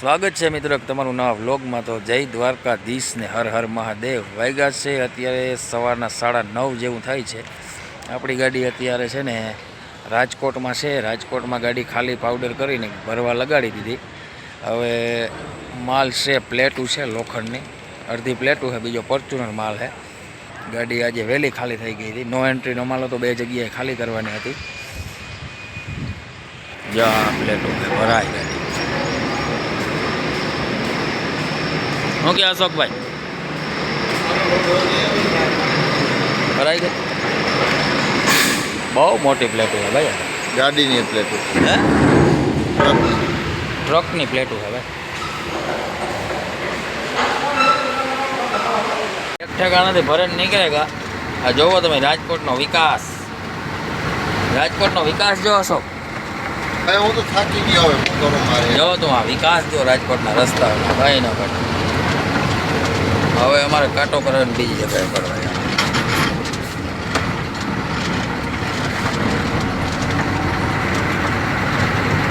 સ્વાગત છે મિત્રો તમારું નવા વ્લોગમાં. તો જય દ્વારકાધીશ ને હર હર મહાદેવ. વાગ્યા છે અત્યારે સવારના સાડા નવ જેવું થાય છે. આપણી ગાડી અત્યારે છે ને રાજકોટમાં છે. રાજકોટમાં ગાડી ખાલી પાવડર કરીને ભરવા લગાડી દીધી. હવે માલ છે, પ્લેટું છે, લોખંડની. અડધી પ્લેટું છે, બીજો ફોર્ચ્યુનર માલ છે. ગાડી આજે વહેલી ખાલી થઈ ગઈ હતી. નો એન્ટ્રીનો માલ હતો, બે જગ્યાએ ખાલી કરવાની હતી. જ્યાં પ્લેટું ભરાય ગાડી શું કે અશોકભાઈ? ભરાઈ ગઈ. બહુ મોટી પ્લેટો છે ભાઈ. ગાડીની પ્લેટો હે? ટ્રકની પ્લેટો છે ભાઈ. એક ઠેકાણાથી ભરે નીકળેગા આ જોવો તમે રાજકોટનો વિકાસ. રાજકોટનો વિકાસ જો અશોક. ભાઈ હું તો થાકી ગયો હવે જો તું આ વિકાસ જો રાજકોટના રસ્તા ભાઈ ન કાઢો હવે અમારે કાંટો કરવાની બીજી જગ્યાએ પડવા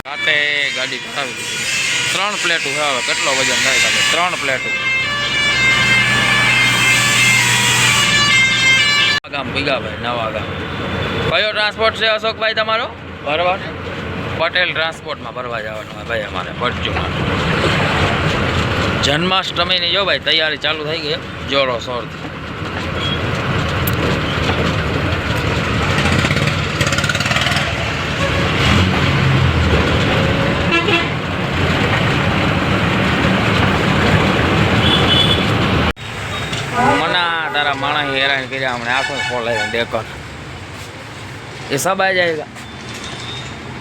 કાંટે ગાડી કરાવી ત્રણ પ્લેટો હવે, કેટલો વજન થાય કાલે ત્રણ પ્લેટ. ગામ, ભીગાભાઈ, નવા ગામ. કયો ટ્રાન્સપોર્ટ છે અશોકભાઈ તમારો? ભરવા પટેલ ટ્રાન્સપોર્ટમાં ભરવા જવાનું ભાઈ અમારે ફોર્ચ્યુનર જન્માષ્ટમીની જો ભાઈ તૈયારી ચાલુ થઈ ગઈ જોરો શોરથી મના તારા માણસ હેરાન કર્યા હમણાં આખું ખોલાય ડેકર એ સબ આ જાયગા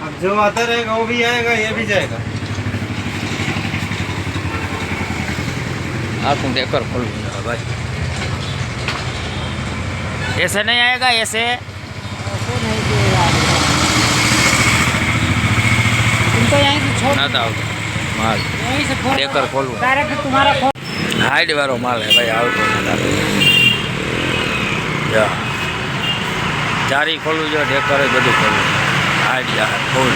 अब जो आता रहेगा वो भी आएगा ये भी जाएगा आंखों देखकर खोल दूंगा भाई ऐसे नहीं आएगा ऐसे तुमको यहीं से छोड़ ना था माल यहीं से खोल देखकर खोलूँ डायरेक्ट तुम्हारा खोल હાઈટ વાળો માલ હે ભાઈ આવતો નથી જા જારી ખોલવું જો ડેકર એ બધું ખોલવું હાઈટ જા ખોલ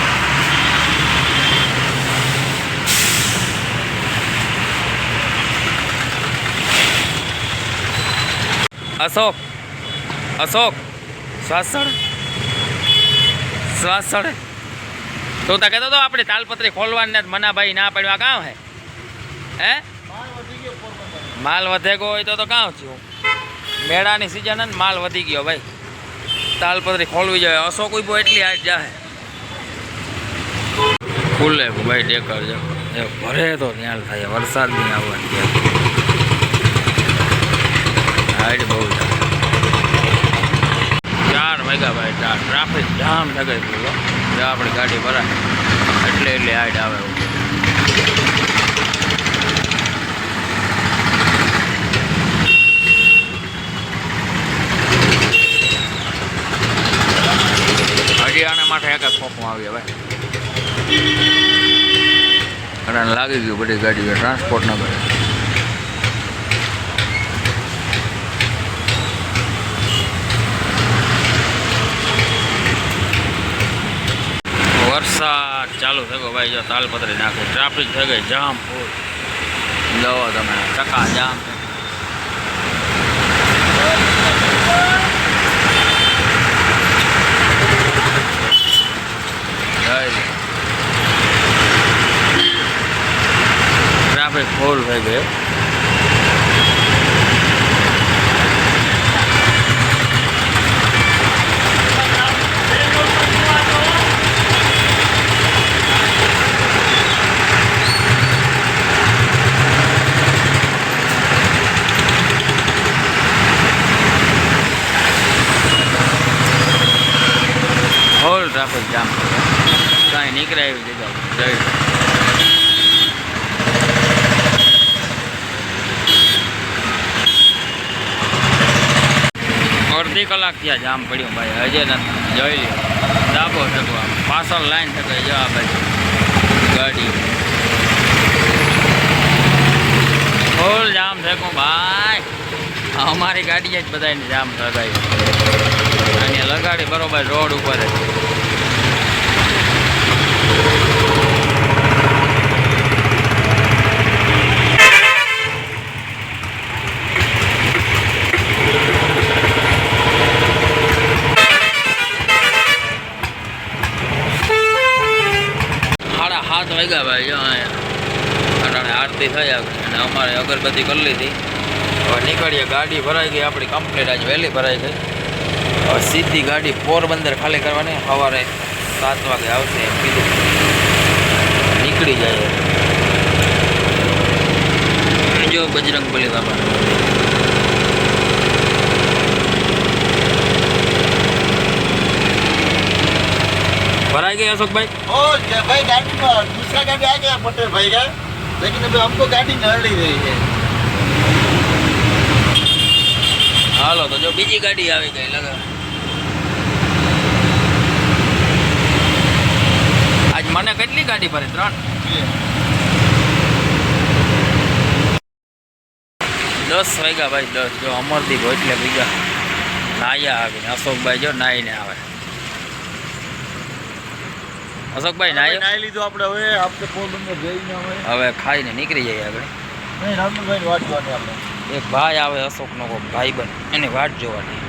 અશોક. અશોક. શ્વાસ ચડે શ્વાસ ચડે તું તો કહેતો હતો આપણે તાલપત્રી ખોલવાની મનાભાઈ ના પડ્યું. આ કામ હે? હે? માલ વધે ગયો હોય તો તો કાં થયું? મેળાની સિઝન ને માલ વધી ગયો ભાઈ. તાલપત્રી ખોલવી જોઈએ. અશોક ઊભો એટલી હાઈટ જાહે. ખુલે ભાઈ ડેકર જો ભરે તો ન્યાલ થાય. વરસાદ નહીં આવવાની. હાઈટ બહુ જાય ચાર વાગ્યા ભાઈ ચાર ટ્રાફિક જામ થઈ ગઈ પૂરો જો આપણી ગાડી ભરાય એટલે એટલે હાઈટ આવે એવું હજી આના માટે એક જ ખોખું આવી હવે અને આને લાગી ગયું બધી ગાડીઓ ટ્રાન્સપોર્ટ ન કરે ચાલુ થઈ ગયો ભાઈ જો તાલપત્રી નાખે ટ્રાફિક થઈ ગઈ જામ ફૂલ જવો તમે ચકા જામ ટ્રાફિક ફૂલ થઈ ગયો જામ કાંઈ નીકળે એવી જઈ અડધી કલાક ત્યાં જામ પડ્યું ભાઈ. હજે નથી. જોઈ લ્યો. ડાબો શકો પાછળ લાઈન શકે જો આ ગાડી. ફૂલ જામ થયું ભાઈ. અમારી ગાડી જ બધાને જામ લગાવી અને લગાડી બરોબર રોડ ઉપર જ. હાથ વાગ્યા ભાઈ જો અહીંયા આરતી થઈ અને અમારે અગરબત્તી કરી લીધી હવે નીકળીએ ગાડી ભરાઈ ગઈ આપણી કમ્પ્લીટ આજે વહેલી ભરાઈ ગઈ હવે સીધી ગાડી પોરબંદર ખાલી કરવાની સવારે સાત વાગે આવશે એમ કીધું નીકળી જાય જો બજરંગ બલી બાબા भराई गए अशोक भाई और क्या भाई गाड़ी में दूसरा गाड़ी आ गया पटेल भाई का लेकिन अभी हमको गाड़ी नड़ नहीं रही है હાલો તો જો બીજી ગાડી આવી ગઈ લગા આજ કેટલી ગાડી ભરે? ત્રણ? દસ વાગ્યા ભાઈ દસ. જો અમરદીપ એટલે બીજા. નાયા આવીને. અશોકભાઈ જો નાહીને આવે. અશોકભાઈ નાહી નાહી લીધું આપણે હવે. આપણે પોરબંદર જઈને હવે. ખાઈને નીકળી જઈએ રામભાઈ જોવાની આપણે. એક ભાઈ આવે અશોકનો કોઈક ભાઈ બન. એની વાટ જોવાની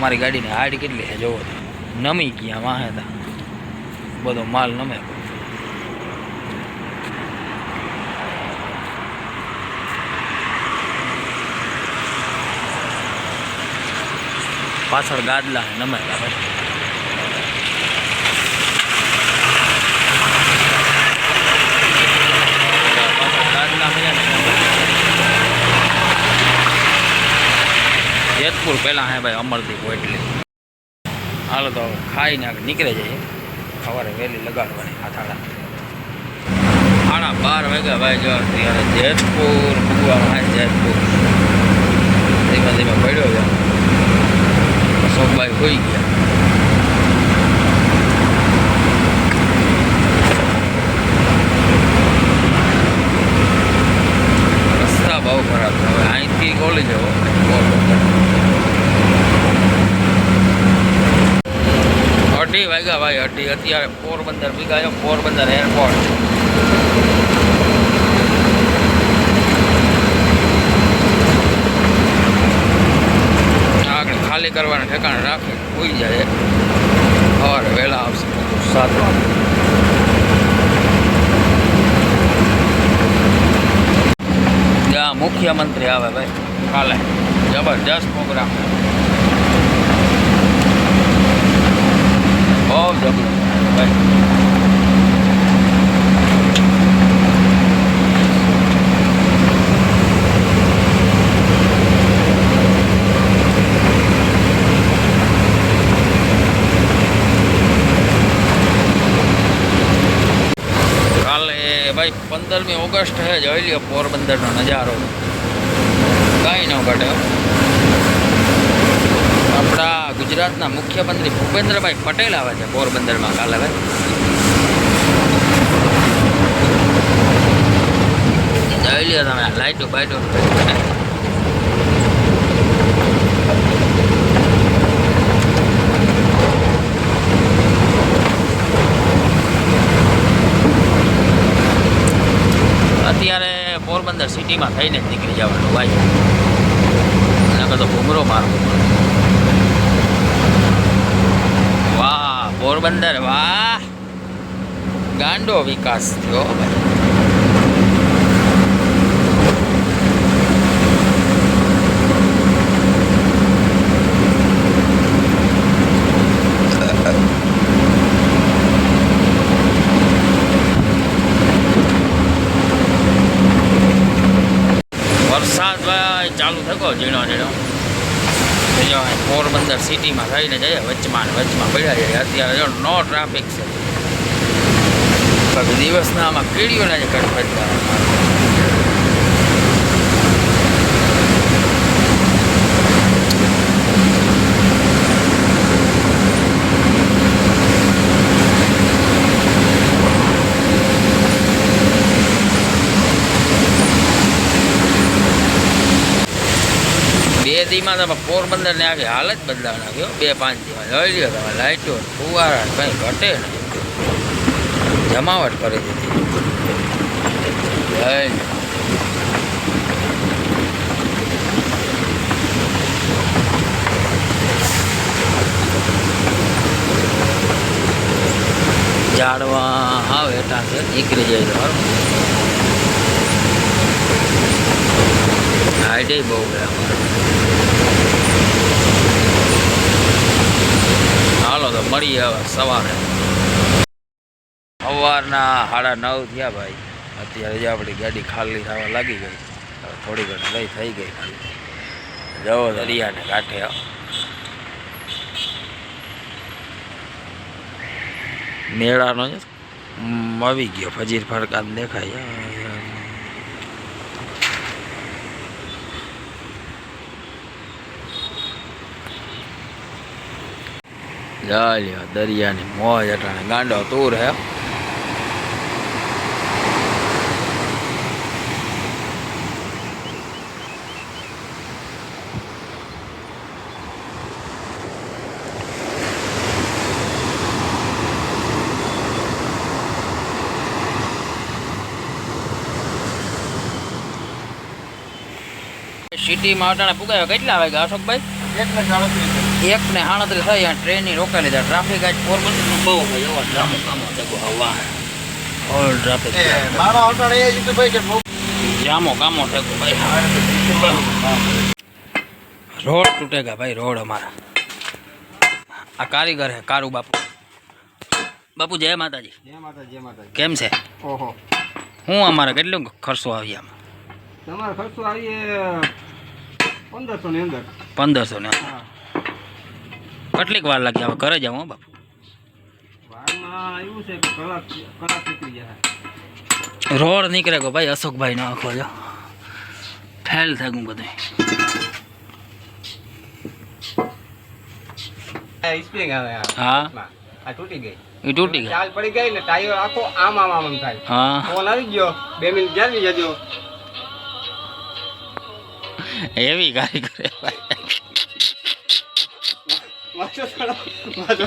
અમારી ગાડીની હાઈટ કેટલી છે જોવો નમી ગયા વાહે તા. બધો માલ નમે પાછળ ગાદલા છે નમેલા ભાઈ પાછળ ગાદલા મળ્યા ને જેતપુર પહેલાં હે ભાઈ અમરદીપ એટલે હાલો તો હવે ખાઈને આગળ નીકળી જઈએ સવારે વહેલી લગાડવાની હાથાડા સાડા બાર વાગ્યા ભાઈ જો ત્યારે જેતપુર, ભગવાન હા જેતપુર. ધીમે ધીમે પડ્યો છે. અશોકભાઈ હોઈ ગયા. વાગ્યા ભાઈ અઢી અત્યારે પોરબંદર ભીગા પોરબંદર એરપોર્ટ આગળ ખાલી કરવાના ઠેકાણે રાખે હોઈ જાય સવારે વહેલા આવશે સાત વાગે ત્યાં મુખ્યમંત્રી આવે ભાઈ કાલે જબરજસ્ત પ્રોગ્રામ બહુ જબરજસ્ત ભાઈ કાલે ભાઈ પંદરમી ઓગસ્ટ છે જોઈ લ્યો પોરબંદરનો નજારો કાંઈ ન ઘટે હો. આપણા ગુજરાતના મુખ્યમંત્રી ભૂપેન્દ્રભાઈ પટેલ આવે છે પોરબંદરમાં કાલે હવે. જોઈ લ્યો તમે, લાઈટો બાઈટો. અત્યારે પોરબંદર સિટીમાં થઈને જ નીકળી જવાનું ભાઈ. એના કરતો ઘૂમરો મારવો વાહ પોરબંદર વાહ ગાંડો વિકાસ થયો ભાઈ વરસાદ ભાઈ ચાલુ થયો ઝીણો ઝીણો પોરબંદર સિટીમાં થઈને જઈએ, વચમાં વચમાં પડ્યા જાય અત્યારે જો નો ટ્રાફિક છે. દિવસના આમાં કીડીઓના જ કટફટ બે દીમાં તમે પોરબંદર ને આવી હાલત બદલાવ નાખ્યો બે પાંચ દીમાં લઈ લ્યો, તમે લાઈટો, ફુવારા, કંઈ ઘટે નહીં. જમાવટ કરી દીધી. લઈ. ઝાડવા હેઠા છે, નીકળી જાય સારું હાઈટે બહુ છે અમારે હાલો તો મળીએ હવે સવારે. સવારના સાડા નવ થયા ભાઈ. અત્યારે આપણી ગાડી ખાલી થવા લાગી ગઈ. હવે થોડી ઘણી લઈ થઈ ગઈ ખાલી. જવો દરિયાને કાંઠે. મેળાનો આવી ગયો. ફજીર ફરકાન દેખાય. લ્યો દરિયાની મોજ અટાણે ગાંડો તૂર હે. સિટીમાં અટાણે પુગાવ્યા કેટલા વાગ્યા અશોકભાઈ? એક ને સાડત્રીસ. એક ને આણત્રીસ થઈ અને ટ્રેનની રોકાઈ લીધા ટ્રાફિક આજ પોરબંદરનું બહુ હોય એવો ડ્રામો કામો છે બહુ હવા ઓલ ટ્રાફિક એ મારો અટાણે એ જીતુભાઈ કે બહુ જામો કામો છે ભાઈ રોડ તૂટેગા ભાઈ રોડ અમારા આ કારીગર હે કારુ બાપુ બાપુ જય માતાજી જય માતા જય માતા કેમ છે ઓહો હું અમારે કેટલો ખર્ચો આવી આમાં તમારો ખર્ચો આવીએ પંદરસો ની અંદર પંદરસો ને હા કેટલીક વાર લાગી હવે ઘરે જાઉં હો બાપુ વારમાં એવું છે કે કલાક કલાક નીકળી જાય રોડ નીકળે ગયો ભાઈ અશોકભાઈ નો આખો જો ફેલ થઈ ગયું બધું સ્પ્રિંગ આવે આ હા આ તૂટી ગઈ એ તૂટી ગયા ચાલ પડી ગઈ ને ટાયર આખો આમ આમ આમ આમ થાય હા ફોન આવી ગયો બે મિનિટ જાળવી જજો એવી કારીગર હે ભાઈ 魔女皿魔女